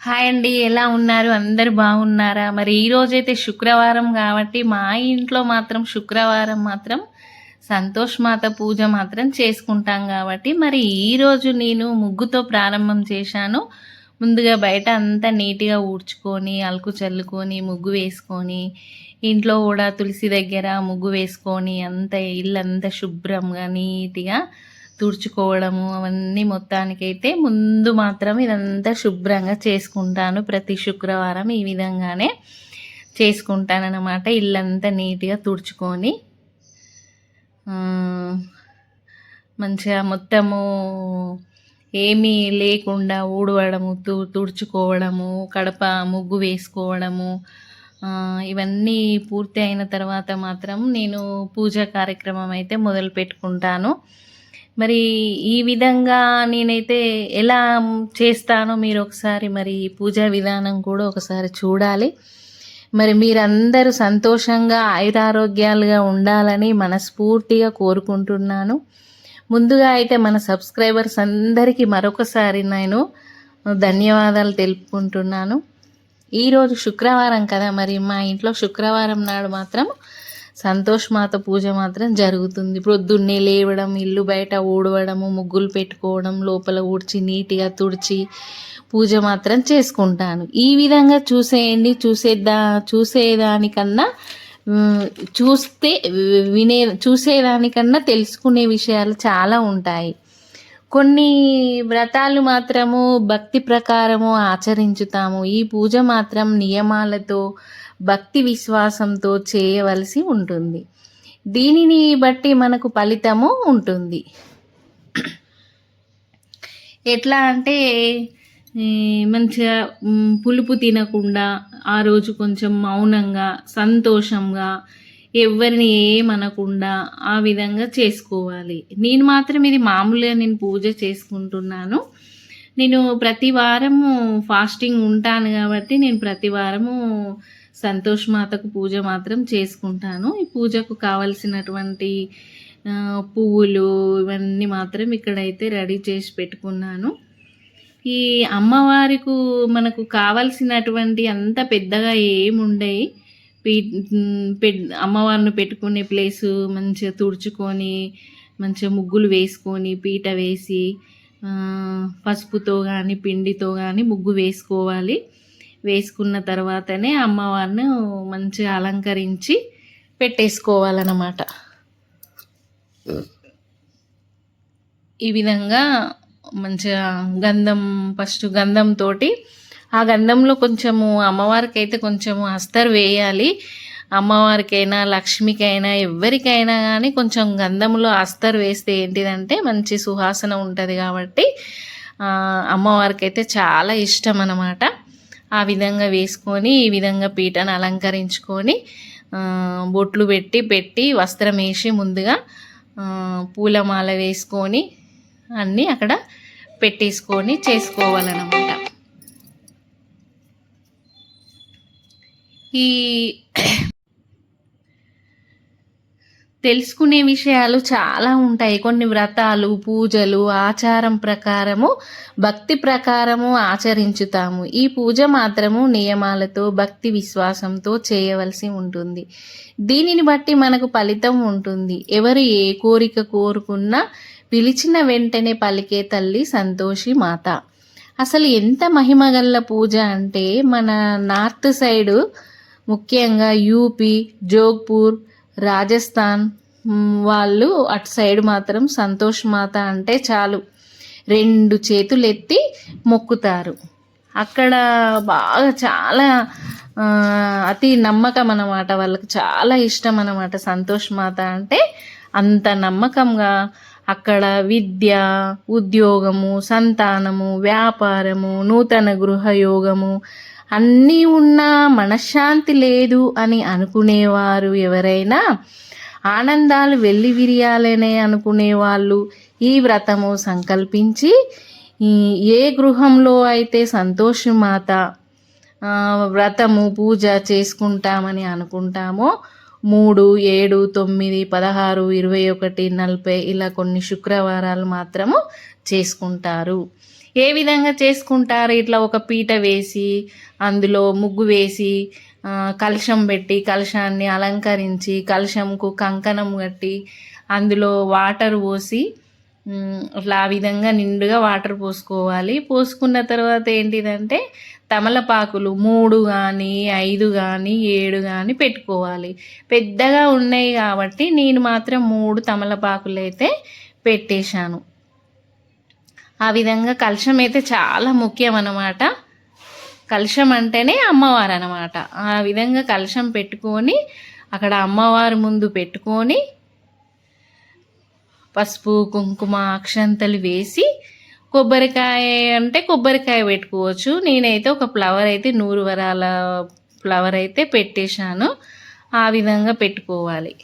Hi అండి ఎలా ఉన్నారు? అందరు బాగున్నారా? మరి ఈ రోజైతే శుక్రవారం కాబట్టి మా ఇంట్లో మాత్రం శుక్రవారం మాత్రం సంతోష్ మాత పూజ మాత్రం చేసుకుంటాం కాబట్టి మరి ఈరోజు నేను ముగ్గుతో ప్రారంభం చేశాను. ముందుగా బయట అంతా నీట్గా ఊడ్చుకొని అలుకు చల్లుకొని ముగ్గు వేసుకొని ఇంట్లో కూడా తులసి దగ్గర ముగ్గు వేసుకొని అంత ఇల్లంతా శుభ్రంగా నీట్గా తుడుచుకోవడము అవన్నీ మొత్తానికైతే ముందు మాత్రం ఇదంతా శుభ్రంగా చేసుకుంటాను. ప్రతి శుక్రవారం ఈ విధంగానే చేసుకుంటానన్నమాట. ఇల్లంతా నీట్గా తుడుచుకొని మంచిగా మొత్తము ఏమీ లేకుండా ఊడవడము తు తుడుచుకోవడము కడప ముగ్గు వేసుకోవడము ఇవన్నీ పూర్తి అయిన తర్వాత మాత్రం నేను పూజా కార్యక్రమం అయితే మొదలు పెట్టుకుంటాను మరి ఈ విధంగా నేనైతే ఎలా చేస్తానో మీరు ఒకసారి మరి పూజా విధానం కూడా ఒకసారి చూడాలి. మరి మీరందరూ సంతోషంగా ఆయురారోగ్యాలుగా ఉండాలని మనస్ఫూర్తిగా కోరుకుంటున్నాను. ముందుగా అయితే మన సబ్స్క్రైబర్స్ అందరికీ మరొకసారి నేను ధన్యవాదాలు తెలుపుకుంటున్నాను. ఈరోజు శుక్రవారం కదా మరి మా ఇంట్లో శుక్రవారం నాడు మాత్రం సంతోష్ మాత పూజ మాత్రం జరుగుతుంది. ప్రొద్దున్నే లేవడం ఇల్లు బయట ఊడవడము ముగ్గులు పెట్టుకోవడం లోపల ఊడ్చి నీట్గా తుడిచి పూజ మాత్రం చేసుకుంటాను. ఈ విధంగా చూసేయండి. చూసేదా చూసేదానికన్నా చూస్తే వినే చూసేదానికన్నా తెలుసుకునే విషయాలు చాలా ఉంటాయి. కొన్ని వ్రతాలు మాత్రము భక్తి ప్రకారము ఆచరించుతాము. ఈ పూజ మాత్రం నియమాలతో భక్తి విశ్వాసంతో చేయవలసి ఉంటుంది. దీనిని బట్టి మనకు ఫలితము ఉంటుంది. ఎట్లా అంటే మంచిగా పులుపు తినకుండా ఆ రోజు కొంచెం మౌనంగా సంతోషంగా ఎవరిని ఏమనకుండా ఆ విధంగా చేసుకోవాలి. నేను మాత్రం ఇది మామూలుగా నేను పూజ చేసుకుంటున్నాను. నేను ప్రతి వారము ఫాస్టింగ్ ఉంటాను కాబట్టి నేను ప్రతి వారము సంతోష్ మాతకు పూజ మాత్రం చేసుకుంటాను. ఈ పూజకు కావలసినటువంటి పువ్వులు ఇవన్నీ మాత్రం ఇక్కడైతే రెడీ చేసి పెట్టుకున్నాను. ఈ అమ్మవారికి మనకు కావలసినటువంటి అంత పెద్దగా ఏముండయి అమ్మవారిని పెట్టుకునే ప్లేసు మంచిగా తుడుచుకొని మంచిగా ముగ్గులు వేసుకొని పీట వేసి పసుపుతో కానీ పిండితో కానీ ముగ్గు వేసుకోవాలి. వేసుకున్న తర్వాతనే అమ్మవారిని మంచిగా అలంకరించి పెట్టేసుకోవాలన్నమాట. ఈ విధంగా మంచిగా గంధం ఫస్ట్ గంధంతో ఆ గంధంలో కొంచెము అమ్మవారికి అయితే కొంచెము అస్తరు వేయాలి. అమ్మవారికైనా లక్ష్మికైనా ఎవరికైనా కానీ కొంచెం గంధంలో అస్తరు వేస్తే ఏంటిదంటే మంచి సువాసన ఉంటుంది కాబట్టి అమ్మవారికి అయితే చాలా ఇష్టం అన్నమాట ఆ విధంగా వేసుకొని ఈ విధంగా పీటను అలంకరించుకొని బొట్లు పెట్టి పెట్టి వస్త్రం వేసి ముందుగా పూలమాల వేసుకొని అన్నీ అక్కడ పెట్టేసుకొని చేసుకోవాలన్నమాట. ఈ తెలుసుకునే విషయాలు చాలా ఉంటాయి. కొన్ని వ్రతాలు పూజలు ఆచారం ప్రకారము భక్తి ప్రకారము ఆచరించుతాము. ఈ పూజ మాత్రము నియమాలతో భక్తి విశ్వాసంతో చేయవలసి ఉంటుంది. దీనిని బట్టి మనకు ఫలితం ఉంటుంది. ఎవరు ఏ కోరిక కోరుకున్నా పిలిచిన వెంటనే పలికే తల్లి సంతోషి మాత. అసలు ఎంత మహిమగల్ల పూజ అంటే మన నార్త్ సైడు ముఖ్యంగా యూపీ జోధ్పూర్ రాజస్థాన్ వాళ్ళు అటు సైడ్ మాత్రం సంతోష్ మాత అంటే చాలు. రెండు చేతులు ఎత్తి మొక్కుతారు. అక్కడ బాగా చాలా అతి నమ్మకం అన్నమాట. వాళ్ళకి చాలా ఇష్టం అన్నమాట సంతోష్ మాత అంటే. అంత నమ్మకంగా అక్కడ విద్య ఉద్యోగము సంతానము వ్యాపారము నూతన గృహయోగము అన్నీ ఉన్నా మనశ్శాంతి లేదు అని అనుకునేవారు ఎవరైనా ఆనందాలు వెళ్ళి విరియాలనే అనుకునే వాళ్ళు ఈ వ్రతము సంకల్పించి ఏ గృహంలో అయితే సంతోషమాత వ్రతము పూజ చేసుకుంటామని అనుకుంటామో మూడు ఏడు తొమ్మిది పదహారు ఇరవై ఒకటి నలభై ఇలా కొన్ని శుక్రవారాలు మాత్రము చేసుకుంటారు. ఏ విధంగా చేసుకుంటారు? ఇట్లా ఒక పీట వేసి అందులో ముగ్గు వేసి కలశం పెట్టి కలశాన్ని అలంకరించి కలశంకు కంకణం కట్టి అందులో వాటర్ పోసి అట్లా ఆ విధంగా నిండుగా వాటర్ పోసుకోవాలి. పోసుకున్న తర్వాత ఏంటిదంటే తమలపాకులు మూడు కానీ ఐదు కానీ ఏడు కానీ పెట్టుకోవాలి. పెద్దగా ఉన్నాయి కాబట్టి నేను మాత్రం మూడు తమలపాకులు అయితే పెట్టేశాను. ఆ విధంగా కలుషం అయితే చాలా ముఖ్యం అన్నమాట కలుషం అంటేనే అమ్మవారు అనమాట ఆ విధంగా కలుషం పెట్టుకొని అక్కడ అమ్మవారి ముందు పెట్టుకొని పసుపు కుంకుమ అక్షంతలు వేసి కొబ్బరికాయ అంటే కొబ్బరికాయ పెట్టుకోవచ్చు. నేనైతే ఒక ఫ్లవర్ అయితే నూరు వరాల ఫ్లవర్ అయితే పెట్టేశాను. ఆ విధంగా పెట్టుకోవాలి.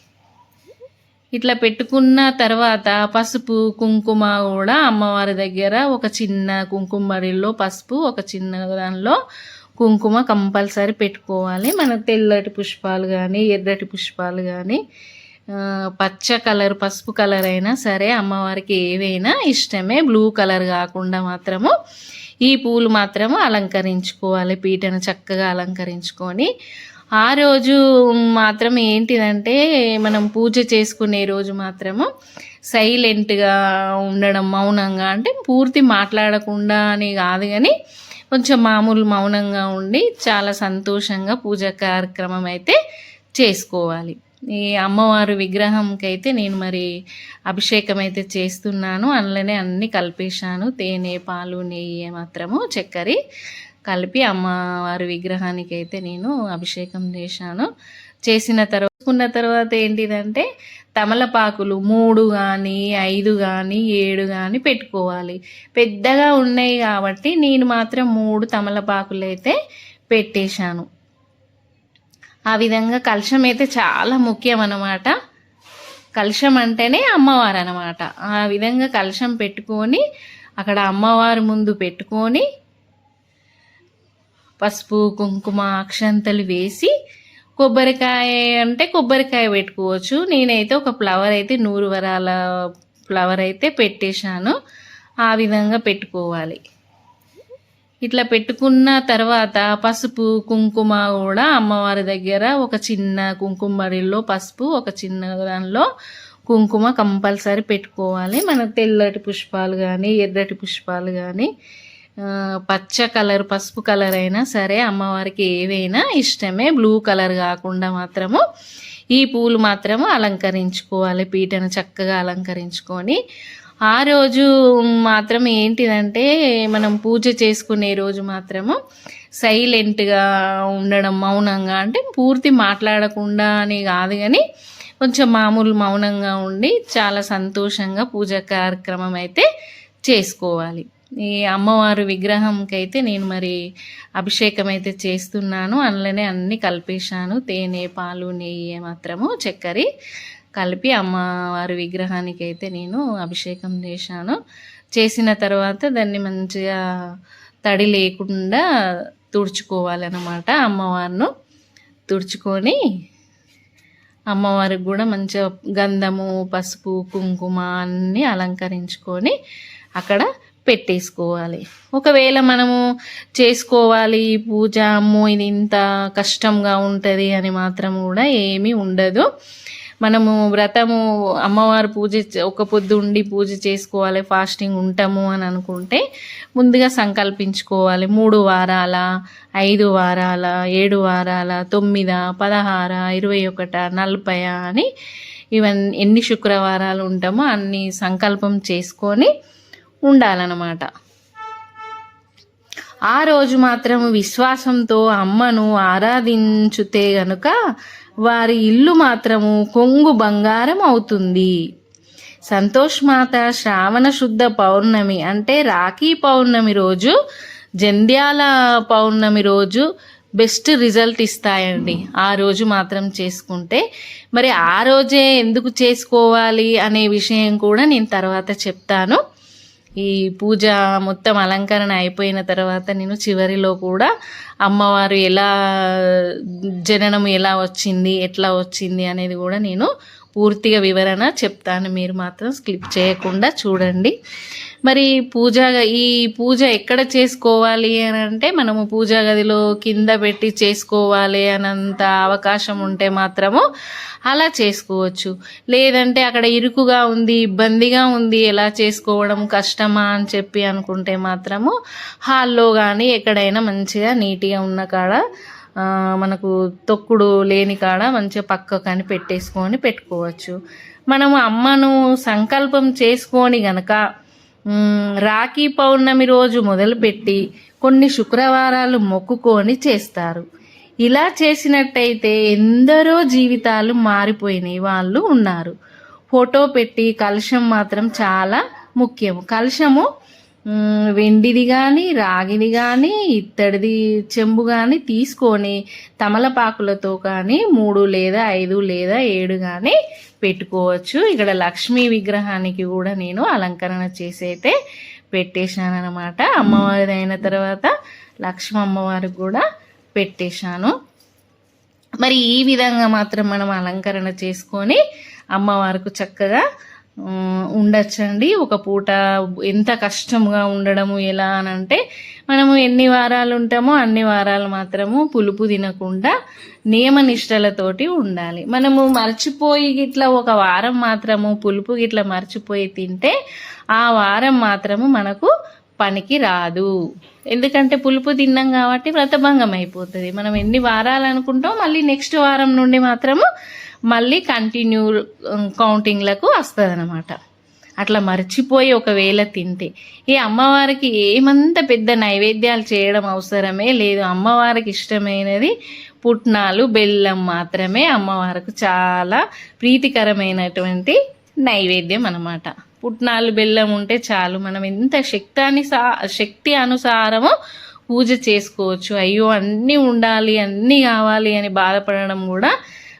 ఇట్లా పెట్టుకున్న తర్వాత పసుపు కుంకుమ కూడా అమ్మవారి దగ్గర ఒక చిన్న కుంకుమ బడిలో పసుపు ఒక చిన్న దానిలో కుంకుమ కంపల్సరీ పెట్టుకోవాలి. మన తెల్లటి పుష్పాలు కానీ ఎర్రటి పుష్పాలు కానీ పచ్చ కలర్ పసుపు కలర్ అయినా సరే అమ్మవారికి ఏవైనా ఇష్టమే బ్లూ కలర్ కాకుండా మాత్రము ఈ పూలు మాత్రము అలంకరించుకోవాలి పీటను చక్కగా అలంకరించుకొని. ఆ రోజు మాత్రం ఏంటిదంటే మనం పూజ చేసుకునే రోజు మాత్రము సైలెంట్గా ఉండడం మౌనంగా అంటే పూర్తి మాట్లాడకుండా అని కాదు కానీ కొంచెం మామూలు మౌనంగా ఉండి చాలా సంతోషంగా పూజ కార్యక్రమం అయితే చేసుకోవాలి. ఈ అమ్మవారి విగ్రహంకి అయితే నేను మరి అభిషేకం అయితే చేస్తున్నాను. అందులోనే అన్నీ కలిపేశాను. తేనె పాలు నెయ్యి మాత్రము చక్కెర కలిపి అమ్మవారి విగ్రహానికి అయితే నేను అభిషేకం చేశాను. చేసిన తర్వాత చేసుకున్న తర్వాత ఏంటిదంటే తమలపాకులు మూడు కానీ ఐదు కానీ ఏడు కానీ పెట్టుకోవాలి. పెద్దగా ఉన్నాయి కాబట్టి నేను మాత్రం మూడు తమలపాకులు అయితే పెట్టేశాను. ఆ విధంగా కలశం అయితే చాలా ముఖ్యం అన్నమాట. కలశం అంటేనే అమ్మవారు అనమాట ఆ విధంగా కలశం పెట్టుకొని అక్కడ అమ్మవారి ముందు పెట్టుకొని పసుపు కుంకుమ అక్షంతలు వేసి కొబ్బరికాయ అంటే కొబ్బరికాయ పెట్టుకోవచ్చు. నేనైతే ఒక ఫ్లవర్ అయితే నూరు వరాల ఫ్లవర్ అయితే పెట్టేశాను. ఆ విధంగా పెట్టుకోవాలి. ఇట్లా పెట్టుకున్న తర్వాత పసుపు కుంకుమ కూడా అమ్మవారి దగ్గర ఒక చిన్న కుంకుమ బడిలో పసుపు ఒక చిన్న దానిలో కుంకుమ కంపల్సరీ పెట్టుకోవాలి. మన తెల్లటి పుష్పాలు కానీ ఎర్రటి పుష్పాలు కానీ పచ్చ కలర్ పసుపు కలర్ అయినా సరే అమ్మవారికి ఏవైనా ఇష్టమే. బ్లూ కలర్ కాకుండా మాత్రము ఈ పూలు మాత్రము అలంకరించుకోవాలి. పీటను చక్కగా అలంకరించుకొని ఆ రోజు మాత్రం ఏంటిదంటే మనం పూజ చేసుకునే రోజు మాత్రము సైలెంట్గా ఉండడం మౌనంగా అంటే పూర్తి మాట్లాడకుండా అని కాదు కానీ కొంచెం మామూలు మౌనంగా ఉండి చాలా సంతోషంగా పూజ కార్యక్రమం అయితే చేసుకోవాలి. ఈ అమ్మవారి విగ్రహంకి అయితే నేను మరి అభిషేకం అయితే చేస్తున్నాను. అందులోనే అన్నీ కలిపేశాను. తేనె పాలు నెయ్యి మాత్రము చక్కెర కలిపి అమ్మవారి విగ్రహానికి అయితే నేను అభిషేకం చేశాను. చేసిన తర్వాత దాన్ని మంచిగా తడి లేకుండా తుడుచుకోవాలన్నమాట అమ్మవారిను. తుడుచుకొని అమ్మవారికి కూడా మంచిగా గంధము పసుపు కుంకుమ అన్నీ అలంకరించుకొని అక్కడ పెట్టేసుకోవాలి. ఒకవేళ మనము చేసుకోవాలి పూజ అమ్మో ఇది ఇంత కష్టంగా ఉంటుంది అని మాత్రం కూడా ఏమీ ఉండదు. మనము వ్రతము అమ్మవారు పూజ ఒక పొద్దు ఉండి పూజ చేసుకోవాలి ఫాస్టింగ్ ఉంటాము అని అనుకుంటే ముందుగా సంకల్పించుకోవాలి. మూడు వారాల ఐదు వారాల ఏడు వారాల తొమ్మిద పదహార ఇరవై ఒకట నలభై అని ఇవన్నీ ఎన్ని శుక్రవారాలు ఉంటామో అన్ని సంకల్పం చేసుకొని ఉండాలన్నమాట. ఆ రోజు మాత్రం విశ్వాసంతో అమ్మను ఆరాధించుతే గనుక వారి ఇల్లు మాత్రము కొంగు బంగారం అవుతుంది. సంతోష్ మాత శ్రావణ శుద్ధ పౌర్ణమి అంటే రాఖీ పౌర్ణమి రోజు జంధ్యాల పౌర్ణమి రోజు బెస్ట్ రిజల్ట్ ఇస్తాయండి. ఆ రోజు మాత్రం చేసుకుంటే. మరి ఆ రోజే ఎందుకు చేసుకోవాలి అనే విషయం కూడా నేను తర్వాత చెప్తాను. ఈ పూజ మొత్తం అలంకరణ అయిపోయిన తర్వాత నేను చివరిలో కూడా అమ్మవారు ఎలా జననం ఎలా వచ్చింది ఎట్లా వచ్చింది అనేది కూడా నేను పూర్తిగా వివరణ చెప్తాను. మీరు మాత్రం స్కిప్ చేయకుండా చూడండి. మరి పూజ ఈ పూజ ఎక్కడ చేసుకోవాలి అని అంటే మనము పూజా గదిలో కింద పెట్టి చేసుకోవాలి అనంత అవకాశం ఉంటే మాత్రము అలా చేసుకోవచ్చు. లేదంటే అక్కడ ఇరుకుగా ఉంది ఇబ్బందిగా ఉంది ఎలా చేసుకోవడం కష్టమా అని చెప్పి అనుకుంటే మాత్రము హాల్లో కానీ ఎక్కడైనా మంచిగా నీట్గా ఉన్న కాడ మనకు తొక్కుడు లేని కాడ మంచిగా పక్క కానీ పెట్టేసుకొని పెట్టుకోవచ్చు. మనము అమ్మను సంకల్పం చేసుకొని గనక రాఖీ పౌర్ణమి రోజు మొదలుపెట్టి కొన్ని శుక్రవారాలు మొక్కుకొని చేస్తారు. ఇలా చేసినట్టయితే ఎందరో జీవితాలు మారిపోయినాయి వాళ్ళు ఉన్నారు. ఫోటో పెట్టి కలుషం మాత్రం చాలా ముఖ్యం. కలుషము వెండిది కానీ రాగిది కానీ ఇత్తడిది చెంబు కానీ తీసుకొని తమలపాకులతో కానీ మూడు లేదా ఐదు లేదా ఏడు కానీ పెట్టుకోవచ్చు. ఇక్కడ లక్ష్మీ విగ్రహానికి కూడా నేను అలంకరణ చేసి అయితే అమ్మవారి అయిన తర్వాత లక్ష్మీ అమ్మవారికి కూడా పెట్టేశాను. మరి ఈ విధంగా మాత్రం మనం అలంకరణ చేసుకొని అమ్మవారికి చక్కగా ఉండొచ్చండి. ఒక పూట ఎంత కష్టంగా ఉండడము ఎలా అని అంటే మనము ఎన్ని వారాలు ఉంటామో అన్ని వారాలు మాత్రము పులుపు తినకుండా నియమ నిష్టలతోటి ఉండాలి. మనము మర్చిపోయి ఇట్లా ఒక వారం మాత్రము పులుపు ఇట్లా మర్చిపోయి తింటే ఆ వారం మాత్రము మనకు పనికి రాదు. ఎందుకంటే పులుపు తిన్నాం కాబట్టి వ్రతభంగం అయిపోతుంది. మనం ఎన్ని వారాలు అనుకుంటాం మళ్ళీ నెక్స్ట్ వారం నుండి మాత్రము మళ్ళీ కంటిన్యూ కౌంటింగ్లకు వస్తుంది అనమాట అట్లా మర్చిపోయి ఒకవేళ తింటే. ఈ అమ్మవారికి ఏమంత పెద్ద నైవేద్యాలు చేయడం అవసరమే లేదు. అమ్మవారికి ఇష్టమైనది పుట్నాలు బెల్లం మాత్రమే అమ్మవారికి చాలా ప్రీతికరమైనటువంటి నైవేద్యం అనమాట పుట్నాలు బెల్లం ఉంటే చాలు. మనం ఎంత శక్తాన్ని సా శక్తి అనుసారము పూజ చేసుకోవచ్చు. అయ్యో అన్నీ ఉండాలి అన్నీ కావాలి అని బాధపడడం కూడా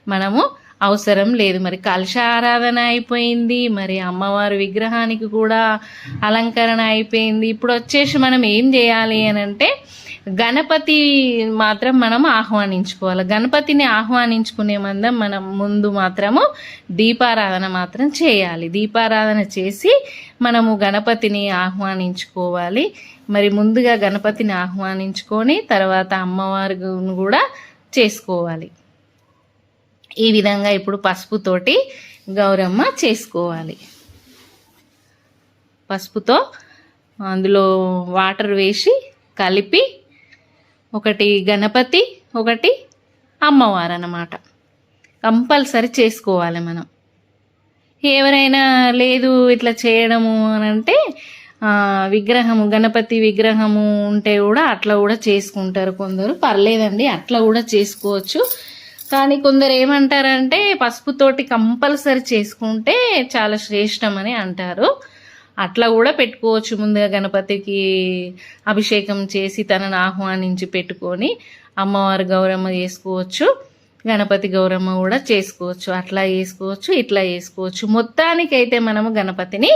మనము అవసరం లేదు. మరి కలశ ఆరాధన అయిపోయింది. మరి అమ్మవారి విగ్రహానికి కూడా అలంకరణ అయిపోయింది. ఇప్పుడు వచ్చేసి మనం ఏం చేయాలి అని అంటే గణపతి మాత్రం మనం ఆహ్వానించుకోవాలి. గణపతిని ఆహ్వానించుకునే మందం మనం ముందు మాత్రము దీపారాధన మాత్రం చేయాలి. దీపారాధన చేసి మనము గణపతిని ఆహ్వానించుకోవాలి. మరి ముందుగా గణపతిని ఆహ్వానించుకొని తర్వాత అమ్మవారిని కూడా చేసుకోవాలి. ఈ విధంగా ఇప్పుడు పసుపుతోటి గౌరమ్మ చేసుకోవాలి. పసుపుతో అందులో వాటర్ వేసి కలిపి ఒకటి గణపతి ఒకటి అమ్మవారు అన్నమాట. కంపల్సరీ చేసుకోవాలి మనం. ఎవరైనా లేదు ఇట్లా చేయడము అని అంటే విగ్రహము గణపతి విగ్రహము ఉంటే కూడా అట్లా కూడా చేసుకుంటారు కొందరు. పర్లేదండి అట్లా కూడా చేసుకోవచ్చు. కానీ కొందరు ఏమంటారంటే పసుపుతోటి కంపల్సరీ చేసుకుంటే చాలా శ్రేష్టం అని అంటారు. అట్లా కూడా పెట్టుకోవచ్చు. ముందుగా గణపతికి అభిషేకం చేసి తనను ఆహ్వానించి పెట్టుకొని అమ్మవారు గౌరమ్మ చేసుకోవచ్చు. గణపతి గౌరమ్మ కూడా చేసుకోవచ్చు. అట్లా చేసుకోవచ్చు ఇట్లా చేసుకోవచ్చు. మొత్తానికైతే మనము గణపతిని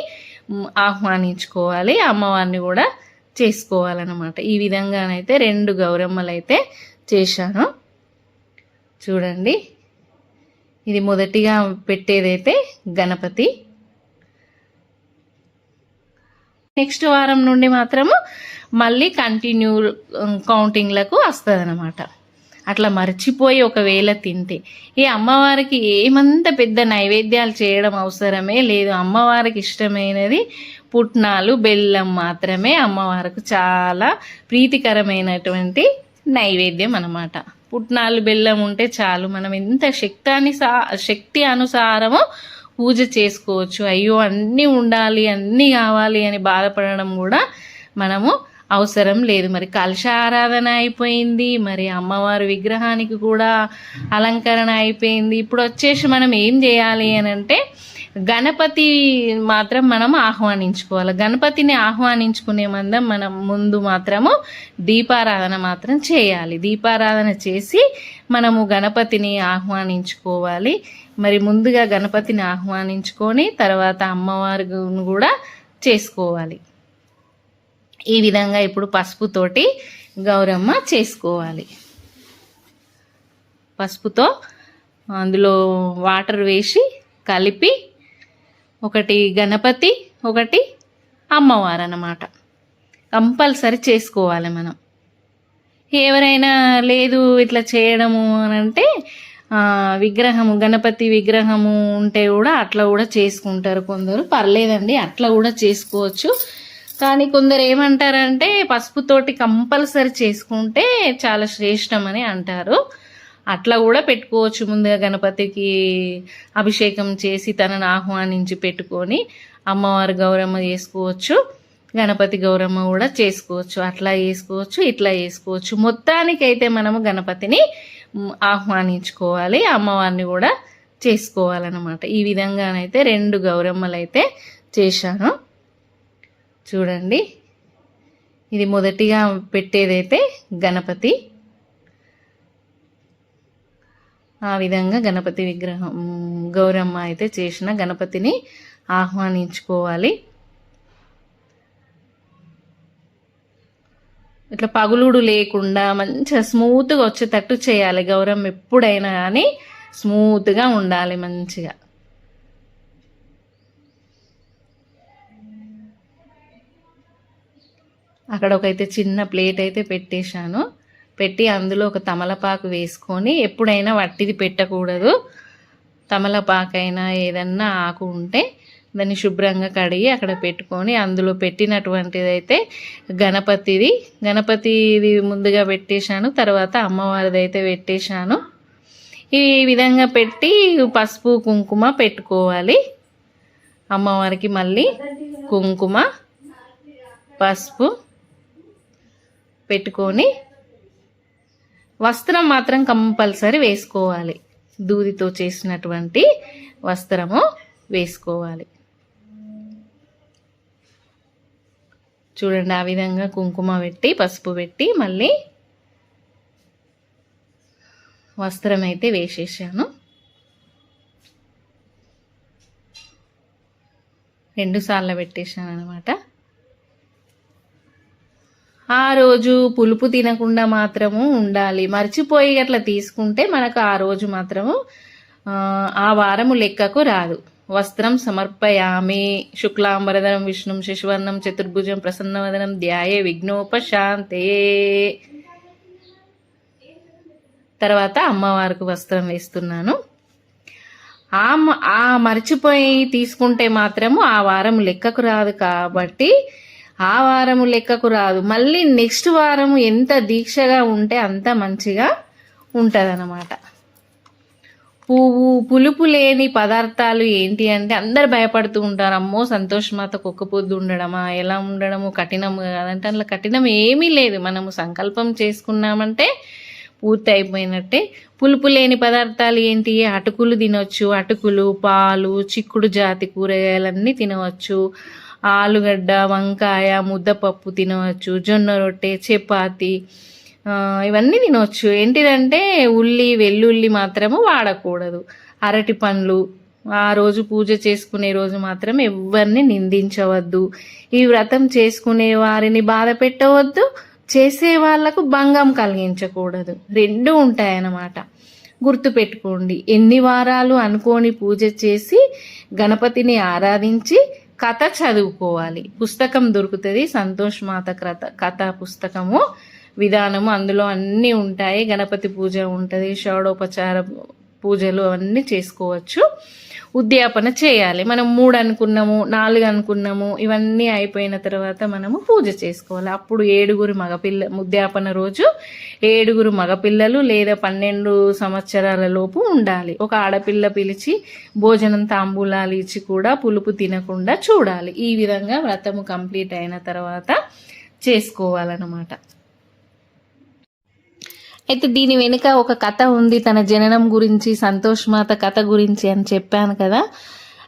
ఆహ్వానించుకోవాలి. అమ్మవారిని కూడా చేసుకోవాలన్నమాట. ఈ విధంగానైతే రెండు గౌరమ్మలు అయితే చేశాను. చూడండి. ఇది మొదటిగా పెట్టేదైతే గణపతి. నెక్స్ట్ వారం నుండి మాత్రము మళ్ళీ కంటిన్యూ కౌంటింగ్లకు వస్తుంది అనమాట అట్లా మర్చిపోయి ఒకవేళ తింటే. ఈ అమ్మవారికి ఏమంత పెద్ద నైవేద్యాలు చేయడం అవసరమే లేదు. అమ్మవారికి ఇష్టమైనది పుట్నాలు బెల్లం మాత్రమే అమ్మవారికి చాలా ప్రీతికరమైనటువంటి నైవేద్యం అన్నమాట. పుట్నాలు బెల్లం ఉంటే చాలు. మనం ఎంత శక్తాన్ని సా శక్తి అనుసారము పూజ చేసుకోవచ్చు. అయ్యో అన్నీ ఉండాలి అన్నీ కావాలి అని బాధపడడం కూడా మనము అవసరం లేదు. మరి కలుష ఆరాధన అయిపోయింది మరి అమ్మవారి విగ్రహానికి కూడా అలంకరణ అయిపోయింది. ఇప్పుడు వచ్చేసి మనం ఏం చేయాలి అని అంటే గణపతి మాత్రం మనం ఆహ్వానించుకోవాలి. గణపతిని ఆహ్వానించుకునే మందం మనం ముందు మాత్రము దీపారాధన మాత్రం చేయాలి. దీపారాధన చేసి మనము గణపతిని ఆహ్వానించుకోవాలి. మరి ముందుగా గణపతిని ఆహ్వానించుకొని తర్వాత అమ్మవారిని కూడా చేసుకోవాలి. ఈ విధంగా ఇప్పుడు పసుపుతోటి గౌరమ్మ చేసుకోవాలి. పసుపుతో అందులో వాటర్ వేసి కలిపి ఒకటి గణపతి ఒకటి అమ్మవారు అన్నమాట. కంపల్సరీ చేసుకోవాలి మనం. ఎవరైనా లేదు ఇట్లా చేయడము అని అంటే విగ్రహము గణపతి విగ్రహము ఉంటే కూడా అట్లా కూడా చేసుకుంటారు కొందరు. పర్లేదండి అట్లా కూడా చేసుకోవచ్చు. కానీ కొందరు ఏమంటారంటే పసుపుతోటి కంపల్సరీ చేసుకుంటే చాలా శ్రేష్టం అని అంటారు. అట్లా కూడా పెట్టుకోవచ్చు. ముందుగా గణపతికి అభిషేకం చేసి తనను ఆహ్వానించి పెట్టుకొని అమ్మవారు గౌరమ్మ చేసుకోవచ్చు. గణపతి గౌరమ్మ కూడా చేసుకోవచ్చు. అట్లా చేసుకోవచ్చు ఇట్లా చేసుకోవచ్చు. మొత్తానికైతే మనము గణపతిని ఆహ్వానించుకోవాలి. అమ్మవారిని కూడా చేసుకోవాలన్నమాట. ఈ విధంగానైతే రెండు గౌరమ్మలు అయితే చేశాను. చూడండి. ఇది మొదటిగా పెట్టేదైతే గణపతి. ఆ విధంగా గణపతి విగ్రహం గౌరమ్మ అయితే చేసిన గణపతిని ఆహ్వానించుకోవాలి. ఇట్లా పగులుడు లేకుండా మంచిగా స్మూత్గా వచ్చేటట్టు చేయాలి. గౌరమ్మ ఎప్పుడైనా కానీ స్మూత్గా ఉండాలి మంచిగా. అక్కడ ఒకైతే చిన్న ప్లేట్ అయితే పెట్టేశాను. పెట్టి అందులో ఒక తమలపాకు వేసుకొని ఎప్పుడైనా వట్టిది పెట్టకూడదు. తమలపాకైనా ఏదన్నా ఆకు ఉంటే దాన్ని శుభ్రంగా కడిగి అక్కడ పెట్టుకొని అందులో పెట్టినటువంటిది అయితే గణపతిది. గణపతిది ముందుగా పెట్టేశాను తర్వాత అమ్మవారిది అయితే పెట్టేశాను. ఈ విధంగా పెట్టి పసుపు కుంకుమ పెట్టుకోవాలి. అమ్మవారికి మళ్ళీ కుంకుమ పసుపు పెట్టుకొని వస్త్రం మాత్రం కంపల్సరీ వేసుకోవాలి. దూదితో చేసినటువంటి వస్త్రము వేసుకోవాలి. చూడండి ఆ విధంగా కుంకుమ పెట్టి పసుపు పెట్టి మళ్ళీ వస్త్రం అయితే వేసేసాను. రెండు సార్లు పెట్టేశాను అనమాట ఆ రోజు పులుపు తినకుండా మాత్రము ఉండాలి. మర్చిపోయి అట్లా తీసుకుంటే మనకు ఆ రోజు మాత్రము ఆ, వారము లెక్కకు రాదు. వస్త్రం సమర్పయామి. శుక్లాంబరధనం విష్ణుం శశివర్ణం చతుర్భుజం ప్రసన్నవదనం ధ్యాయే విఘ్నోపశాంతే. తర్వాత అమ్మవారికి వస్త్రం వేస్తున్నాను. ఆ ఆ మర్చిపోయి తీసుకుంటే మాత్రము ఆ వారం లెక్కకు రాదు కాబట్టి ఆ వారము లెక్కకు రాదు. మళ్ళీ నెక్స్ట్ వారము ఎంత దీక్షగా ఉంటే అంత మంచిగా ఉంటుందన్నమాట. పువ్వు పులుపు లేని పదార్థాలు ఏంటి అంటే అందరు భయపడుతూ ఉంటారు. అమ్మో సంతోషమాత మాతకు పొద్దు ఉండడమా? ఎలా ఉండడము? కఠినం కాదంటే అందులో కఠినం ఏమీ లేదు. మనము సంకల్పం చేసుకున్నామంటే పూర్తి అయిపోయినట్టే. పులుపు లేని పదార్థాలు ఏంటి? అటుకులు తినవచ్చు అటుకులు పాలు చిక్కుడు జాతి కూరగాయలన్నీ తినవచ్చు. ఆలుగడ్డ వంకాయ ముద్దపప్పు తినవచ్చు జొన్న రొట్టె చపాతి ఇవన్నీ తినవచ్చు ఏంటిదంటే ఉల్లి వెల్లుల్లి మాత్రము వాడకూడదు. అరటి పండ్లు ఆ రోజు పూజ చేసుకునే రోజు మాత్రం ఎవరిని నిందించవద్దు. ఈ వ్రతం చేసుకునే వారిని బాధ పెట్టవద్దు. చేసే వాళ్ళకు భంగం కలిగించకూడదు. రెండు ఉంటాయన్నమాట. గుర్తుపెట్టుకోండి ఎన్ని వారాలు అనుకోని పూజ చేసి గణపతిని ఆరాధించి కథ చదువుకోవాలి. పుస్తకం దొరుకుతుంది. సంతోష్ మాత కథ కథ పుస్తకము విధానము అందులో అన్నీ ఉంటాయి. గణపతి పూజ ఉంటుంది షోడోపచార పూజలు అవన్నీ చేసుకోవచ్చు. ఉద్యాపన చేయాలి. మనం మూడు అనుకున్నాము నాలుగు అనుకున్నాము ఇవన్నీ అయిపోయిన తర్వాత మనము పూజ చేసుకోవాలి. అప్పుడు ఏడుగురు మగపిల్ల ఉద్యాపన రోజు ఏడుగురు మగపిల్లలు లేదా పన్నెండు సంవత్సరాల లోపు ఉండాలి. ఒక ఆడపిల్ల పిలిచి భోజనం తాంబూలాలు ఇచ్చి కూడా పులుపు తినకుండా చూడాలి. ఈ విధంగా వ్రతము కంప్లీట్ అయిన తర్వాత చేసుకోవాలన్నమాట. అయితే దీని వెనుక ఒక కథ ఉంది తన జననం గురించి సంతోష్ మాత కథ గురించి అని చెప్పాను కదా.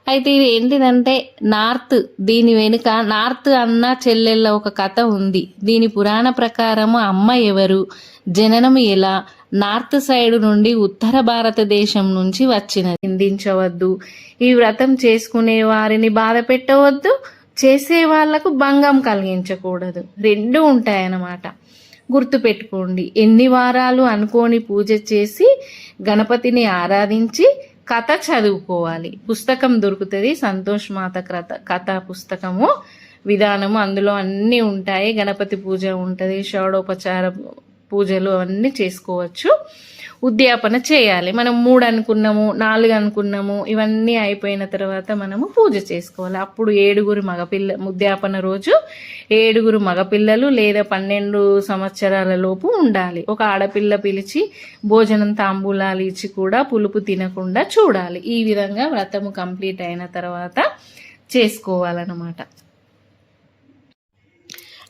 అయితే ఇది ఏంటిదంటే నార్త్ దీని వెనుక నార్త్ అన్న చెల్లెళ్ళ ఒక కథ ఉంది. దీని పురాణ ప్రకారము అమ్మ ఎవరు జననం ఎలా నార్త్ సైడ్ నుండి ఉత్తర భారతదేశం నుంచి వచ్చినది. నిందించవద్దు. ఈ వ్రతం చేసుకునే వారిని బాధ పెట్టవద్దు చేసే వాళ్ళకు భంగం కలిగించకూడదు. రెండు ఉంటాయన్నమాట. గుర్తుపెట్టుకోండి. ఎన్ని వారాలు అనుకోని పూజ చేసి గణపతిని ఆరాధించి కథ చదువుకోవాలి. పుస్తకం దొరుకుతుంది సంతోష్ మాత కథ కథ పుస్తకము విధానము అందులో అన్నీ ఉంటాయి. గణపతి పూజ ఉంటుంది షోడోపచార పూజలు అవన్నీ చేసుకోవచ్చు. ఉద్యాపన చేయాలి. మనం మూడు అనుకున్నాము నాలుగు అనుకున్నాము ఇవన్నీ అయిపోయిన తర్వాత మనము పూజ చేసుకోవాలి. అప్పుడు ఏడుగురు మగపిల్ల ఉద్యాపన రోజు ఏడుగురు మగపిల్లలు లేదా పన్నెండు సంవత్సరాల లోపు ఉండాలి. ఒక ఆడపిల్ల పిలిచి భోజనం తాంబూలాలు ఇచ్చి కూడా పులుపు తినకుండా చూడాలి. ఈ విధంగా వ్రతము కంప్లీట్ అయిన తర్వాత చేసుకోవాలన్నమాట.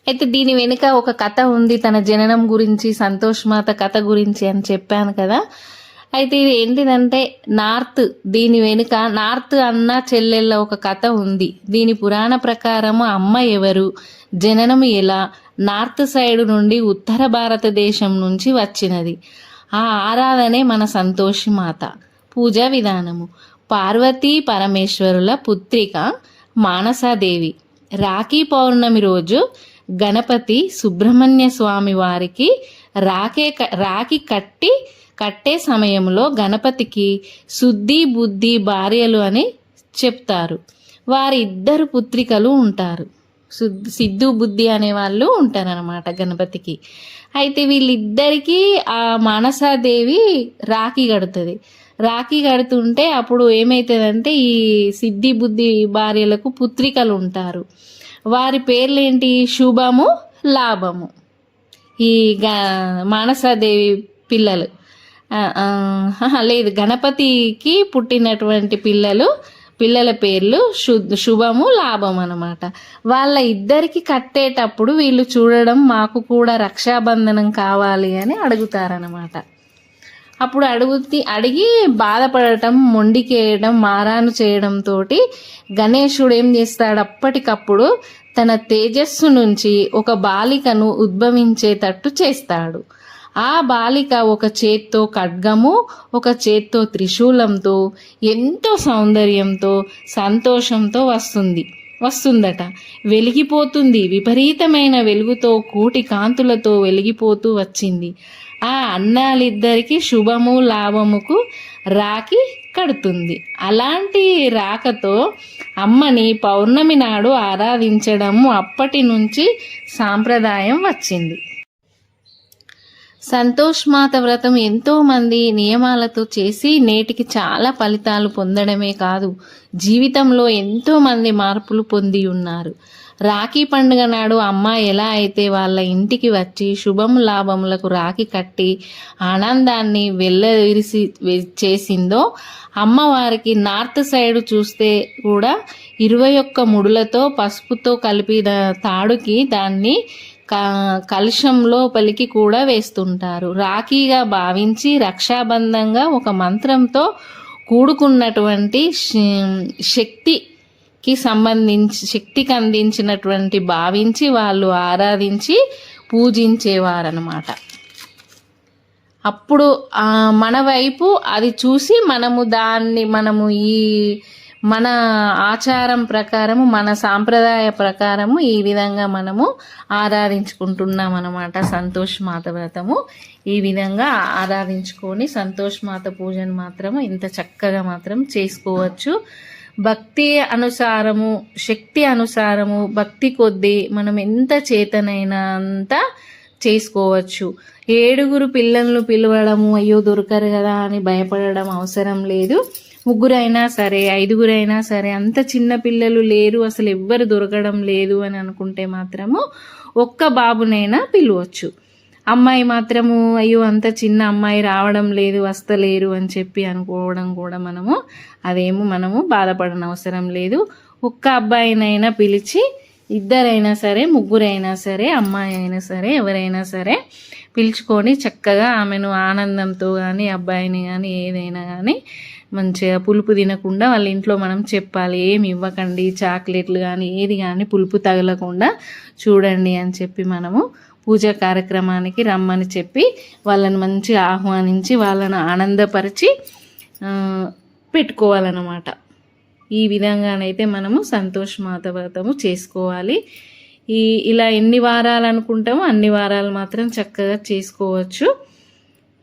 అయితే దీని వెనుక ఒక కథ ఉంది. తన జననం గురించి సంతోష్ మాత కథ గురించి అని చెప్పాను కదా. అయితే ఇది ఏంటిదంటే నార్త్ దీని వెనుక నార్త్ అన్న చెల్లెళ్ళ ఒక కథ ఉంది. దీని పురాణ ప్రకారము అమ్మ ఎవరు జననం ఎలా నార్త్ సైడ్ నుండి ఉత్తర భారతదేశం నుంచి వచ్చినది. ఆ ఆరాధనే మన సంతోషి మాత పూజా విధానము. పార్వతీ పరమేశ్వరుల పుత్రిక మానసాదేవి. రాఖీ పౌర్ణమి రోజు గణపతి సుబ్రహ్మణ్య స్వామి వారికి రాకే రాఖీ కట్టి కట్టే సమయంలో గణపతికి శుద్ధి బుద్ధి భార్యలు అని చెప్తారు. వారి ఇద్దరు పుత్రికలు ఉంటారు. సిద్ధు బుద్ధి అనే వాళ్ళు ఉంటారనమాట గణపతికి. అయితే వీళ్ళిద్దరికీ ఆ మానసాదేవి రాఖీ కడుతుంది. రాఖీ కడుతుంటే అప్పుడు ఏమవుతుందంటే ఈ సిద్ధి బుద్ధి భార్యలకు పుత్రికలు ఉంటారు. వారి పేర్లేంటి? శుభము లాభము. ఈ గ మానసాదేవి పిల్లలు. లేదు. గణపతికి పుట్టినటువంటి పిల్లలు పిల్లల పేర్లు శు శుభము లాభం అనమాట వాళ్ళ ఇద్దరికి కట్టేటప్పుడు వీళ్ళు చూడడం మాకు కూడా రక్షాబంధనం కావాలి అని అడుగుతారనమాట అప్పుడు అడుగుతి అడిగి బాధపడటం మొండికేయడం మారాను చేయడంతో గణేశుడు ఏం చేస్తాడు? అప్పటికప్పుడు తన తేజస్సు నుంచి ఒక బాలికను ఉద్భవించేటట్టు చేస్తాడు. ఆ బాలిక ఒక చేత్తో ఖడ్గము ఒక చేత్తో త్రిశూలంతో ఎంతో సౌందర్యంతో సంతోషంతో వస్తుంది. వస్తుందట. వెలిగిపోతుంది. విపరీతమైన వెలుగుతో కోటి కాంతులతో వెలిగిపోతూ వచ్చింది. ఆ అన్నాలిద్దరికి శుభము లాభముకు రాకి కడుతుంది. అలాంటి రాకతో అమ్మని పౌర్ణమి నాడు ఆరాధించడము అప్పటి నుంచి సాంప్రదాయం వచ్చింది. సంతోష్ మాత వ్రతం ఎంతో మంది నియమాలతో చేసి నేటికి చాలా ఫలితాలు పొందడమే కాదు జీవితంలో ఎంతో మంది మార్పులు పొంది ఉన్నారు. రాఖీ పండుగ నాడు అమ్మ ఎలా అయితే వాళ్ళ ఇంటికి వచ్చి శుభం లాభములకు రాఖీ కట్టి ఆనందాన్ని వెళ్ళవిరిసి చేసిందో అమ్మవారికి నార్త్ సైడ్ చూస్తే కూడా ఇరవై ఒక్క ముడులతో పసుపుతో కలిపిన తాడుకి దాన్ని కలుషంలో పలికి కూడా వేస్తుంటారు. రాఖీగా భావించి రక్షాబంధంగా ఒక మంత్రంతో కూడుకున్నటువంటి శక్తికి సంబంధించి శక్తికి అందించినటువంటి భావించి వాళ్ళు ఆరాధించి పూజించేవారనమాట అప్పుడు మన వైపు అది చూసి మనము దాన్ని మనము ఈ మన ఆచారం ప్రకారము మన సాంప్రదాయ ప్రకారము ఈ విధంగా మనము ఆరాధించుకుంటున్నాం అనమాట సంతోష్ మాత వ్రతము. ఈ విధంగా ఆరాధించుకొని సంతోష్ మాత పూజను మాత్రము ఇంత చక్కగా మాత్రం చేసుకోవచ్చు. భక్తి అనుసారము శక్తి అనుసారము భక్తి కొద్దీ మనం ఎంత చేతనైనా అంత చేసుకోవచ్చు. ఏడుగురు పిల్లలను పిలవడము అయ్యో దొరకరు కదా అని భయపడడం అవసరం లేదు. ముగ్గురైనా సరే ఐదుగురైనా సరే అంత చిన్న పిల్లలు లేరు అసలు ఎవ్వరు దొరకడం లేదు అని అనుకుంటే మాత్రము ఒక్క బాబునైనా పిలవచ్చు. అమ్మాయి మాత్రము అయ్యో అంత చిన్న అమ్మాయి రావడం లేదు వస్తలేరు అని చెప్పి అనుకోవడం కూడా మనము అదేమో మనము బాధపడన అవసరం లేదు. ఒక్క అబ్బాయినైనా పిలిచి ఇద్దరైనా సరే ముగ్గురైనా సరే అమ్మాయి అయినా సరే ఎవరైనా సరే పిలుచుకొని చక్కగా ఆమెను ఆనందంతో కానీ అబ్బాయిని కానీ ఏదైనా కానీ మంచిగా పులుపు తినకుండా వాళ్ళ ఇంట్లో మనం చెప్పాలి ఏమి ఇవ్వకండి చాక్లెట్లు కానీ ఏది కానీ పులుపు తగలకుండా చూడండి అని చెప్పి మనము పూజా కార్యక్రమానికి రమ్మని చెప్పి వాళ్ళని మంచిగా ఆహ్వానించి వాళ్ళను ఆనందపరిచి పెట్టుకోవాలన్నమాట. ఈ విధంగానైతే మనము సంతోష్ మాతవ్రతము చేసుకోవాలి. ఈ ఇలా ఎన్ని వారాలు అనుకుంటామో అన్ని వారాలు మాత్రం చక్కగా చేసుకోవచ్చు.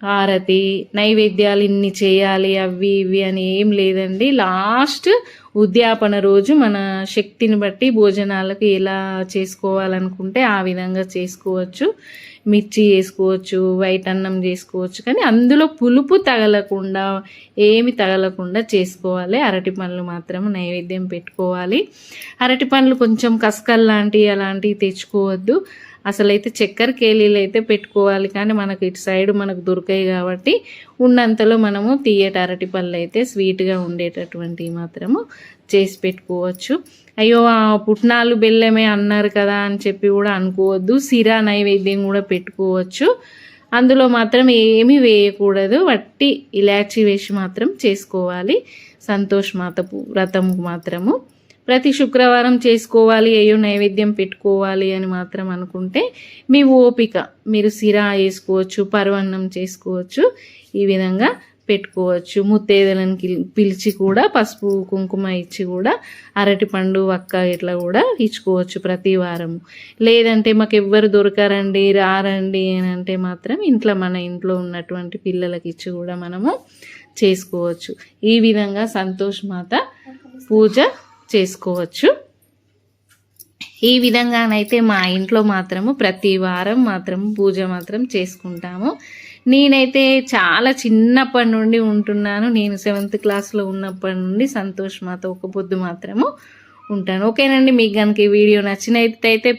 హారతి నైవేద్యాలు ఇన్ని చేయాలి అవి ఇవి అని ఏం లేదండి. లాస్ట్ ఉద్యాపన రోజు మన శక్తిని బట్టి భోజనాలకు ఎలా చేసుకోవాలనుకుంటే ఆ విధంగా చేసుకోవచ్చు. మిర్చి చేసుకోవచ్చు వైట్ అన్నం చేసుకోవచ్చు. కానీ అందులో పులుపు తగలకుండా ఏమి తగలకుండా చేసుకోవాలి. అరటి పండ్లు మాత్రం నైవేద్యం పెట్టుకోవాలి. అరటి పండ్లు కొంచెం కసకల్ లాంటివి అలాంటివి తెచ్చుకోవద్దు. అసలైతే చక్కెర కేలీలు అయితే పెట్టుకోవాలి కానీ మనకు ఇటు సైడ్ మనకు దొరికాయి కాబట్టి ఉన్నంతలో మనము తీయటి అరటి పళ్ళు అయితే స్వీట్గా ఉండేటటువంటివి మాత్రము చేసి పెట్టుకోవచ్చు. అయ్యో పుట్నాలు బెల్లమే అన్నారు కదా అని చెప్పి కూడా అనుకోవద్దు. సిరా నైవేద్యం కూడా పెట్టుకోవచ్చు. అందులో మాత్రం ఏమీ వేయకూడదు. వట్టి ఇలాచి వేసి మాత్రం చేసుకోవాలి. సంతోష్ మాత పు- వ్రతము మాత్రము. ప్రతి శుక్రవారం చేసుకోవాలి అయ్యో నైవేద్యం పెట్టుకోవాలి అని మాత్రం అనుకుంటే మీ ఓపిక మీరు సిరా వేసుకోవచ్చు పరవన్నం చేసుకోవచ్చు ఈ విధంగా పెట్టుకోవచ్చు. ముత్తేదలను పిలిచి కూడా పసుపు కుంకుమ ఇచ్చి కూడా అరటి పండు వక్క ఇట్లా కూడా ఇచ్చుకోవచ్చు ప్రతి వారము. లేదంటే మాకు ఎవ్వరు దొరకరండి రారండి అని అంటే మాత్రం ఇంట్లో మన ఇంట్లో ఉన్నటువంటి పిల్లలకి ఇచ్చి కూడా మనము చేసుకోవచ్చు. ఈ విధంగా సంతోష్ మాత పూజ చేసుకోవచ్చు. ఈ విధంగానైతే మా ఇంట్లో మాత్రము ప్రతి వారం మాత్రం పూజ మాత్రం చేసుకుంటాము. నేనైతే చాలా చిన్నప్పటి నుండి ఉంటున్నాను. నేను సెవెంత్ క్లాస్లో ఉన్నప్పటి నుండి సంతోష్ మాతో ఒక పొద్దు మాత్రము ఉంటాను. ఓకేనండి మీకు కనుక ఈ వీడియో నచ్చినట్టయితే